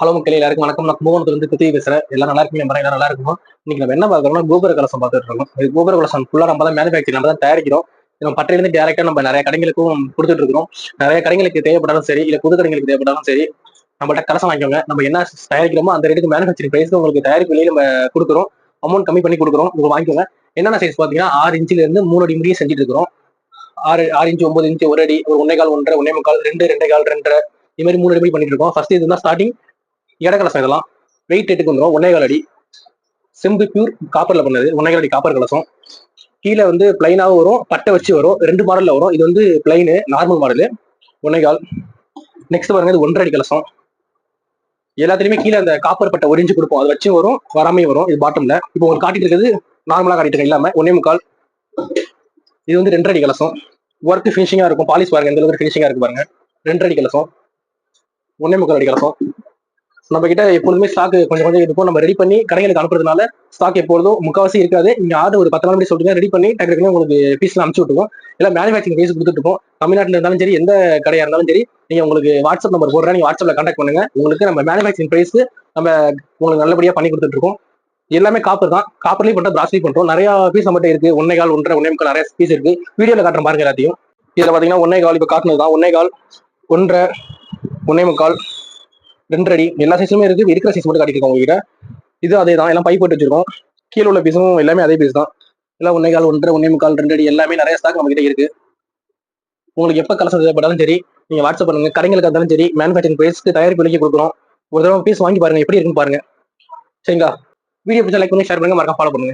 Hello மக்கள் எல்லாருக்கும் வணக்கம். நான் கும்பகோணத்துல இருந்து பத்தி பேசுறேன். எல்லாம் நல்லா இருக்கும் எல்லாரும் நல்லா இருக்கும்? இன்னைக்கு நம்ம என்ன பார்க்கறோம்னா கோபுர கலசம் பார்த்துட்டு இருக்கோம். இது கோபுர கலசம் ஃபுல்லா நம்ம தான் மேனுஃபேக்சர் நம்ம தான் தயாரிக்கிறோம். நம்ம பட்டையிலிருந்து டேரக்டா நம்ம நிறைய கடைகளுக்கும் கொடுத்துட்டு இருக்கிறோம். நிறைய கடைகளுக்கு தேவைப்பட்டாலும் சரி இல்ல புது கடைகளுக்கு தேவைப்பட்டாலும் சரி நம்மள்ட்ட கலசம் வாங்கிக்கோங்க. நம்ம என்ன தயாரிக்கிறோமோ அந்த ரேட்டுக்கு மேனுஃபேக்சரிங் பிரைஸ் உங்களுக்கு தயாரிப்பு விலையில நம்ம கொடுக்குறோம். அமௌண்ட் கம்மி பண்ணி கொடுக்குறோம். உங்களுக்கு வாங்கிக்கோங்க. என்னென்ன சைஸ் பாத்தீங்கன்னா ஆறு இன்ச்சில இருந்து மூணு அடி முடியும் செஞ்சுட்டு இருக்கிறோம். ஆறு ஆறு இன்ச்சு ஒன்பது இன்ச்சு ஒரு அடி ஒரு ஒன்னே கால் ஒன்றரை ஒன்னே முக்கால் ரெண்டு ரெண்டே கால் ரெண்டரை இது மாதிரி மூணு அடி பண்ணிட்டு இருக்கோம். ஃபர்ஸ்ட் இதுதான் ஸ்டார்டிங் இடக்கலசம் இதெல்லாம் வெயிட் எட்டுக்கு வந்துடும் ஒன்னே கால் அடி. செம்பு பியூர் காப்பரில் பண்ணது. ஒன்னே கால் அடி காப்பர் கலசம் கீழே வந்து பிளைனாகவும் வரும். பட்டை வச்சு வரும். ரெண்டு மாடலில் வரும். இது வந்து பிளைனு நார்மல் மாடலு ஒன்னே கால். நெக்ஸ்ட் பாருங்க. இது ஒன்றரை அடி கலசம் எல்லாத்துலேயுமே கீழே அந்த காப்பர் பட்டை ஒரிஞ்சு கொடுப்போம். அது வச்சும் வரும். வராமையும் வரும். இது பாட்டமில் இப்போ உங்களுக்கு காட்டிட்டு இருக்கிறது நார்மலாக காட்டிட்டு இருக்கேன். ஒன்னே முக்கால். இது வந்து ரெண்டரை அடி கலசம் ஒர்க் ஃபினிஷிங்காக இருக்கும். பாலிஷ் பாருங்க. இந்த அளவுக்கு ஃபினிஷிங்காக இருக்கு பாருங்க. ரெண்டரை அடி கலசம் ஒன்னே முக்கால் அடி கலசம் நம்ம கிட்ட எப்பொழுதுமே ஸ்டாக் கொஞ்சம் கொஞ்சம் இருக்கும். நம்ம ரெடி பண்ணி கடைகளுக்கு அனுப்புறதுனால ஸ்டாக் எப்பொழுதும் முக்காவாசி இருக்காது. நீங்க ஆர்டர் ஒரு பத்து நாள் மணி சொல்றீங்க ரெடி பண்ணி டக்கு உங்களுக்கு பீஸ்ல அனுப்பிச்சு விட்டுருவோம். இல்லை மேனுஃபேக்சரிங் பீஸ் கொடுத்துட்டு இருக்கோம் தமிழ்நாட்டில் இருந்தாலும் சரி எந்த கடையா இருந்தாலும் சரி நீங்க உங்களுக்கு வாட்ஸ்அப் நம்பர் போடுறேன் நீங்க வாட்ஸ்அப்ல கான்டாக்ட் பண்ணுங்க. உங்களுக்கு நம்ம மேனுஃபேக்சரிங் பிரைஸ் நம்ம உங்களுக்கு நல்லபடியா பண்ணி கொடுத்துட்டு இருக்கோம். எல்லாமே காப்பர் தான். காப்பர்லயும் பண்றோம் பிராஸ்லி பண்றோம். நிறைய பீஸ் நம்மகிட்ட இருக்கு. ஒன்னே கால் ஒன்றரை ஒன்னே முக்கால் நிறைய பீஸ் இருக்கு. வீடியோல காட்டுற பாருங்க எல்லாத்தையும். இதுல பாத்தீங்கன்னா ஒன்னே கால் இப்ப காட்டுனது தான் ஒன்னே கால் ஒன்றரை ஒன்னே முக்கால். ரெண்டு அடி. எல்லா சைஸுமே இருக்கு. இருக்கிற சைஸ் மட்டும் காட்டிருக்கோம் உங்ககிட்ட. இது அதே தான் எல்லாம் பை போட்டு வச்சிருக்கோம். கீழே உள்ள பீஸும் எல்லாமே அதே பீஸ் தான். எல்லாம் ஒன்னே கால் ஒன்றரை ஒன்னே முக்கால் ரெண்டு அடி எல்லாமே நிறைய ஸ்டாக் நம்ம கிட்ட இருக்கு. உங்களுக்கு எப்போ கலசம் தேவைப்பட்டாலும் சரி நீங்கள் வாட்ஸ்அப் பண்ணுங்க. கடைங்களுக்கு இருந்தாலும் சரி மேனுஃபேக்சரிங் பிரைஸ்க்கு தயாரிப்பு விலைக்கு கொடுக்குறோம். ஒரு தடவை பீஸ் வாங்கி பாருங்க. எப்படி இருக்குன்னு பாருங்க. சரிங்களா? வீடியோ பிடிச்சா லைக் பண்ணி ஷேர் பண்ணுங்க மறக்காம ஃபாலோ பண்ணுங்க.